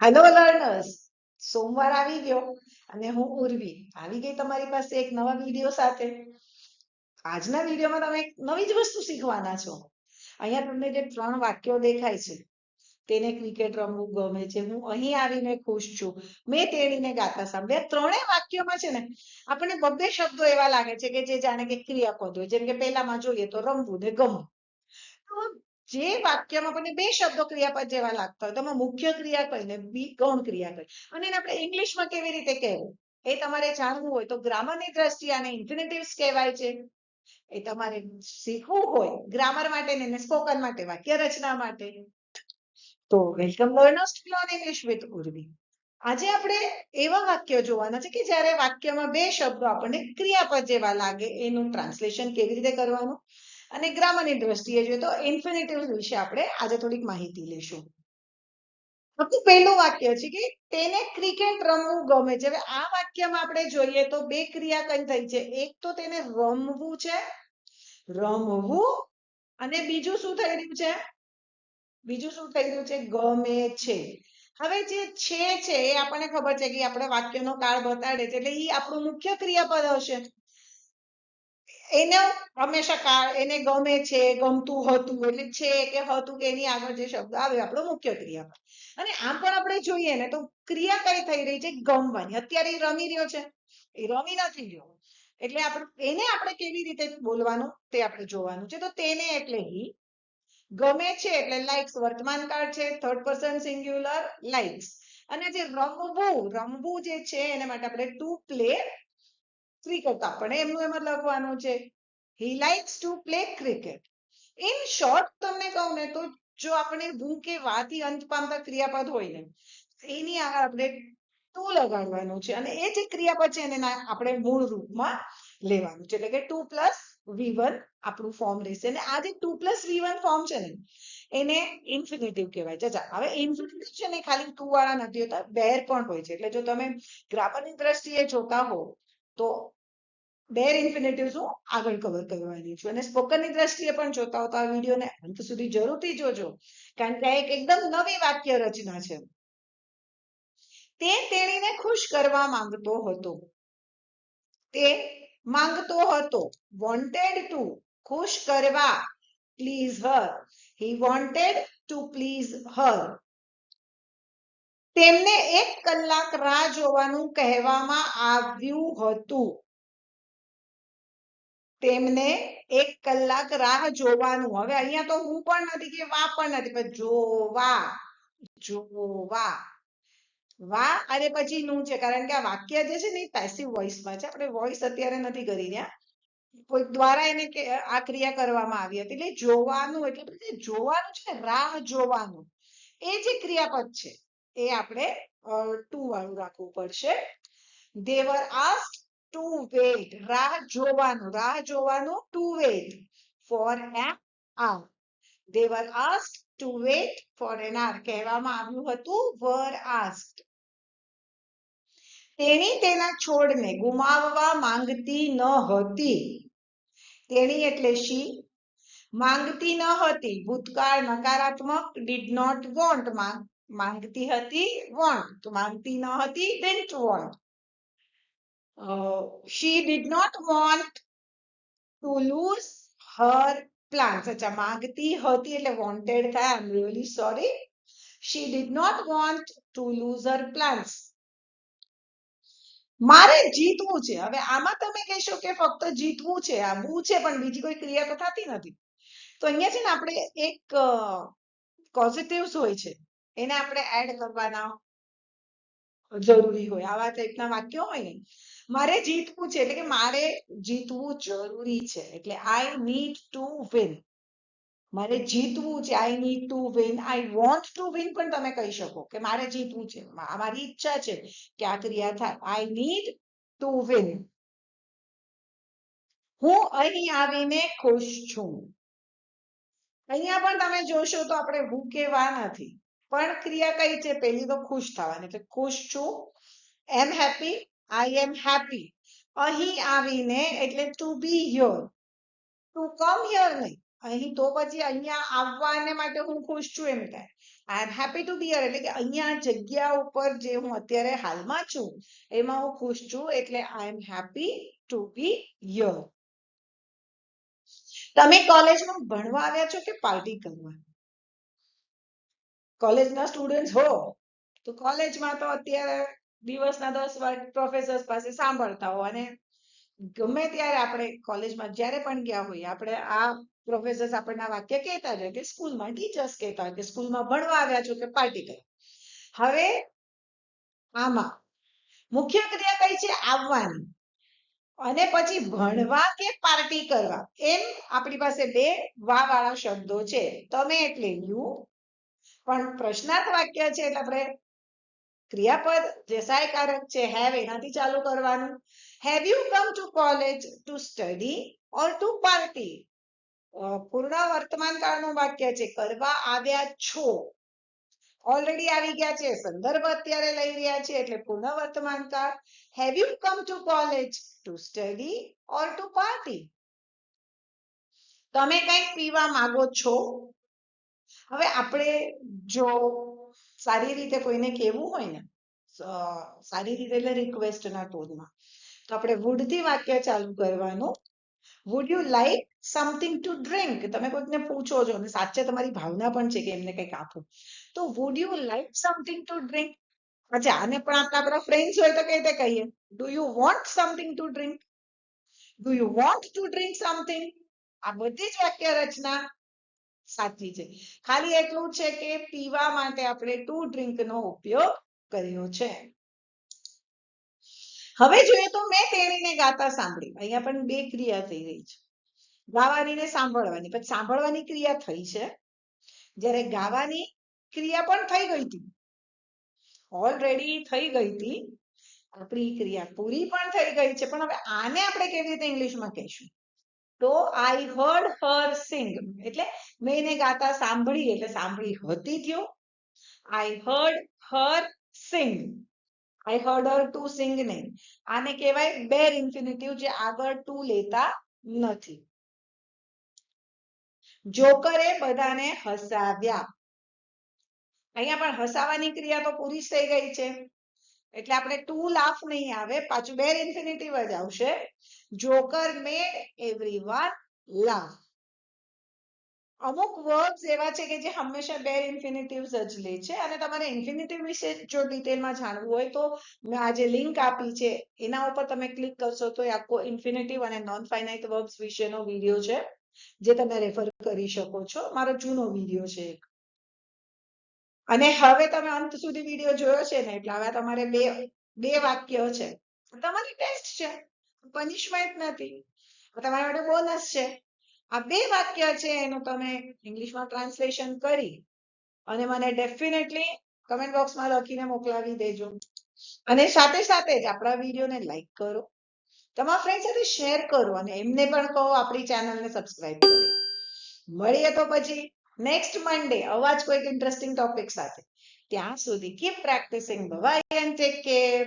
Hello, learners. સોમવાર આવી ગયો અને હું ઉર્વી. આવી ગઈ તમારી પાસે એક નવા વીડિયો સાથે. આજના વિડીયોમાં તમે એક નવી જ વસ્તુ શીખવાના છો. અહીંયા તમને જે ત્રણ વાક્યો દેખાય છે, તેને ક્રિકેટ રમવું ગમે છે. હું અહીં આવીને ખુશ છું. મેં તેણીને ગાતા સાંભળ્યા. ત્રણેય વાક્યોમાં છે ને, આપણને બબ્બે શબ્દો એવા લાગે છે કે જે જાણે કે ક્રિયાપદ હોય. જેમ કે પહેલામાં જોઈએ તો રમવું ને ગમવું. જે વાક્યમાં આપણને બે શબ્દો ક્રિયાપદ જેવા લાગતા હોય, તો મુખ્ય ક્રિયા કઈ ને બી ગૌણ ક્રિયા કઈ અને એને આપણે ઇંગ્લિશમાં કેવી રીતે કહેવું? એ તમારે જાણવું હોય તો ગ્રામરની દ્રષ્ટિએ આને ઇન્ફિનેટિવ્સ કહેવાય છે. એ તમારે શીખવું હોય ગ્રામર માટે ને સ્પોકન માટે વાક્ય રચના માટે. તો welcome learners learn English with Urvi. આજે આપણે એવા વાક્યો જોવાના છે કે જ્યારે વાક્યમાં બે શબ્દો આપણને ક્રિયાપદ જેવા લાગે, એનું ટ્રાન્સલેશન કેવી રીતે કરવાનું? અને ગ્રામરની દ્રષ્ટિએ જોઈએ તો ઇન્ફિનિટિવ વિશે આપણે આજે થોડીક માહિતી લેશું આપણું પહેલું વાક્ય છે કે તેને ક્રિકેટ રમવું ગમે છે. હવે આ વાક્યમાં આપણે જોઈએ તો બે ક્રિયા કઈ થઈ છે. એક તો તેને રમવું છે, રમવું અને બીજું શું થઈ રહ્યું છે? બીજું શું થઈ રહ્યું છે? ગમે છે. હવે જે છે છે એ આપણને ખબર છે કે આપણે વાક્યનો કાળ બતાડે છે. એટલે એ આપણું મુખ્ય ક્રિયાપદ હશે. એને હંમેશા કાળ એને ગમે છે, ગમતું હતું, એટલે છે કે હતું કે એની આગળ જે શબ્દ આવે, આપણો મુખ્ય ક્રિયાપદ. અને આમ પણ આપણે જોઈએ ને તો ક્રિયા કઈ થઈ રહી છે ગમવાની. અત્યારે એ રમી રહ્યો છે. એ રમી નથી રહ્યો. એટલે આપણે, એને આપણે કેવી રીતે બોલવાનું? તે આપણે જોવાનું છે. તો તેને એટલે હી ગમે છે એટલે લાઇક્સ વર્તમાન કાળ છે થર્ડ પર્સન સિંગ્યુલર લાઇક્સ અને જે રમવું રમવું જે છે, એને માટે આપણે ટુ પ્લે ક્રિકેટ પણ એમનું એમ જ લખવાનું છે. He likes to play cricket in short તમને કહું ને તો જો આપણે હું કે વાથી અંત પામતા ક્રિયાપદ હોય ને, એની આગળ આપણે ટુ લગાડવાનું છે અને એ જે ક્રિયાપદ છે એને આપણે મૂળ રૂપમાં લેવાનું છે. એટલે કે to plus V one form form રહેશે અને આ જે to plus V one form છે ને, એને ઇન્ફિનિટિવ કહેવાય. છે હવે ઇન્ફિનિટિવ છે ને ખાલી ટુ વાળા નથી હોતા બેર પણ હોય છે. એટલે જો તમે ગ્રામરની દ્રષ્ટિએ જોતા હો, તો બેર ઇન્ફિનેટિવ્સ હું આગળ કવર કરવાની છું. અને સ્પોકનની દ્રષ્ટિએ પણ જોતા હો આ વિડીયોને અંત સુધી જરૂરથી જોજો. કારણ કે આ એક એકદમ નવી વાક્ય રચના છે. તે તેણીને ખુશ કરવા માંગતો હતો. તે માંગતો હતો વોન્ટેડ ટુ ખુશ કરવા please her he wanted to please her તેમને એક કલાક રાહ જોવાનું કહેવામાં આવ્યું હતું. તેમને એક કલાક રાહ જોવાનું. હવે અહીંયા તો હું પણ નથી કે વા પણ નથી, પણ જોવા જોવા. વા અને પછી નું છે, કારણ કે આ વાક્ય જે છે ને એ પેસિવ વોઇસમાં છે. આપણે વોઇસ અત્યારે નથી કરી રહ્યા. કોઈક દ્વારા એને આ ક્રિયા કરવામાં આવી હતી. એટલે જોવાનું, એટલે જે જોવાનું છે રાહ જોવાનું. એ જે ક્રિયાપદ છે, એ આપણે ટુ વાળું રાખવું પડશે. દેવર આસ્ક ટુ વેઇટ રાહ જોવાનું રાહ જોવાનું to wait for an hour they were asked to wait for an hour કહેવામાં આવ્યું હતું વર આસ્ક તેણી તેના છોડને ગુમાવવા માંગતી ન હતી. તેણી એટલે શી? માંગતી ન હતી. ભૂતકાળ નકારાત્મક ડીડ નોટ વોન્ટ માંગતી હતી વોન્ટ માંગતી ન હતી didn't want she did not want to lose her plans અચ્છા માંગતી હતી એટલે વોન્ટેડ થાય એમ really sorry she did not want to lose her plans મારે જીતવું છે હવે આમાં તમે કહેશો કે ફક્ત જીતવું છે આ બુ છે, પણ બીજી કોઈ ક્રિયા તો થતી નથી. તો અહીંયા છે ને, આપણે એક પોઝિટિવ્સ હોય છે. એને આપણે એડ કરવાના જરૂરી હોય. આવા ટાઈપના વાક્યો હોય ને. મારે જીતવું છે, એટલે કે મારે જીતવું જરૂરી છે. એટલે આઈ નીડ ટુ વિન મારે જીતવું છે. I need to win I want to win પણ તમે કહી શકો કે મારે જીતવું છે. મારી ઈચ્છા છે કે આ ક્રિયા થાય. આઈ નીડ ટુ વિન હું અહીં આવીને ખુશ છું. અહીંયા પણ તમે જોશો તો આપણે હું કેવા નથી. પણ ક્રિયા કઈ છે? પહેલી તો ખુશ થવાની. એટલે ખુશ છું. Am happy? I am happy. અહીં આવીને એટલે to be here to come here નહીં. અહીં તો પછી અહીંયા આવવાને માટે હું ખુશ છું એમ કહે. I am happy to be here એટલે કે અહીંયા જગ્યા ઉપર જે હું અત્યારે હાલમાં છું, એમાં હું ખુશ છું. એટલે I am happy to be here તમે કોલેજમાં ભણવા આવ્યા છો કે પાર્ટી કરવા? કોલેજના સ્ટુડન્ટ હો, તો કોલેજમાં તો અત્યારે દિવસના દસ વાર પ્રોફેસર પાસે સાંભળતા હો. અને ગમે ત્યારે આપણે કોલેજમાં જ્યારે પણ ગયા હોઈએ, આપણે આ પ્રોફેસર્સ આપણને વાક્ય કહેતા હોય કે સ્કૂલમાં ટીચર્સ કહેતા હોય કે સ્કૂલમાં ભણવા આવ્યા છો કે પાર્ટી કરી હવે આમાં મુખ્ય ક્રિયા કઈ છે? આવવાની. અને પછી ભણવા કે પાર્ટી કરવા? એમ આપણી પાસે બે વા વાળા શબ્દો છે. તમે એટલે યુ પણ પ્રશ્નાર્થ વાક્ય છે એટલે આપણે ક્રિયાપદ જે સહાયકારક છે હેવ એનાથી ચાલુ કરવાનું. Have you come to college to study or to party પૂર્ણ વર્તમાન કાળનું વાક્ય છે, કરવા આવ્યા છો. ઓલરેડી આવી ગયા છે, સંદર્ભ અત્યારે લઈ રહ્યા છે, એટલે પૂર્ણ વર્તમાન કાળ. Have you come to college to study or to party તમે કંઈક પીવા માંગો છો? હવે આપણે જો સારી રીતે કોઈને કહેવું હોય ને સારી રીતે એટલે રિક્વેસ્ટના ટોનમાં, તો આપણે would થી વાક્ય ચાલુ કરવાનું. Would you like something to drink તમે કોઈકને પૂછો છો અને સાચે તમારી ભાવના પણ છે કે એમને કંઈક આપો. તો would you like something to drink અચ્છા આને પણ આપણે આપણા ફ્રેન્ડ્સ હોય તો કઈ રીતે કહીએ? Do you want something to drink do you want to drink something આ બધી જ વાક્ય રચના સાચી છે. ખાલી એટલું છે કે પીવા માટે આપણે ટુ ડ્રિંક નો ઉપયોગ કર્યો છે. હવે જોઈએ તો મેં તેણીને ગાતા સાંભળી. અહીંયા પણ બે ક્રિયા થઈ રહી છે. ગાવાની ને સાંભળવાની. પછી સાંભળવાની ક્રિયા થઈ છે. જ્યારે ગાવાની ક્રિયા પણ થઈ ગઈ હતી. ઓલરેડી થઈ ગઈ હતી. આપણી ક્રિયા પૂરી પણ થઈ ગઈ છે. પણ હવે આને આપણે કેવી રીતે ઇંગ્લિશમાં કહીશું? તો આઈ હર્ડ હર સિંગ એટલે મેં એને ગાતા સાંભળી, એટલે સાંભળી હતી થયું I heard her sing I heard her to sing નહીં. આને કહેવાય બેર ઇન્ફિનિટિવ જે આગળ ટુ લેતા નથી. જોકરે બધાને હસાવ્યા. અહીંયા પણ હસાવાની ક્રિયા તો પૂરી થઈ ગઈ છે. એટલે આપણે ટુ લાફ નહીં આવે, પાછું બેર ઇન્ફિનિટી જ આવશે. જોકર મેડ એવરીવન લાફ અમુક વર્બ્સ એવા છે કે જે હંમેશા બેર ઇન્ફિનિટિવ્સ જ લે છે અને તમારે ઇન્ફિનિટિવ વિશે જો ડિટેલમાં જાણવું હોય તો મેં આ જે લિંક આપી છે, એના ઉપર તમે ક્લિક કરશો તો એ આખો ઇન્ફિનિટિવ અને નોન ફાઇનાઇટ વર્બ્સ વિશેનો વીડિયો છે, જે તમે રેફર કરી શકો છો. મારો જૂનો વીડિયો છે એક. અને હવે તમે અંત સુધી વીડિયો જોયો છે ને, એટલે હવે તમારે બે બે વાક્ય છે. તમારી ટેસ્ટ છે, પનિશમેન્ટ નથી. તમારા માટે બોનસ છે. આ બે વાક્ય છે, એનું તમે ઇંગ્લિશમાં ટ્રાન્સલેશન કરી અને મને ડેફિનેટલી કમેન્ટ બોક્સમાં લખીને મોકલાવી દેજો. અને સાથે સાથે જ આપણા વિડીયોને લાઈક કરો. તમારા ફ્રેન્ડ સાથે શેર કરો અને એમને પણ કહો આપણી ચેનલને સબસ્ક્રાઇબ કરે. મળીએ તો પછી. નેક્સ્ટ મન્ડે અવાજ કોઈક ઇન્ટરેસ્ટિંગ ટોપિક સાથે. ત્યાં સુધી keep practising bye and take care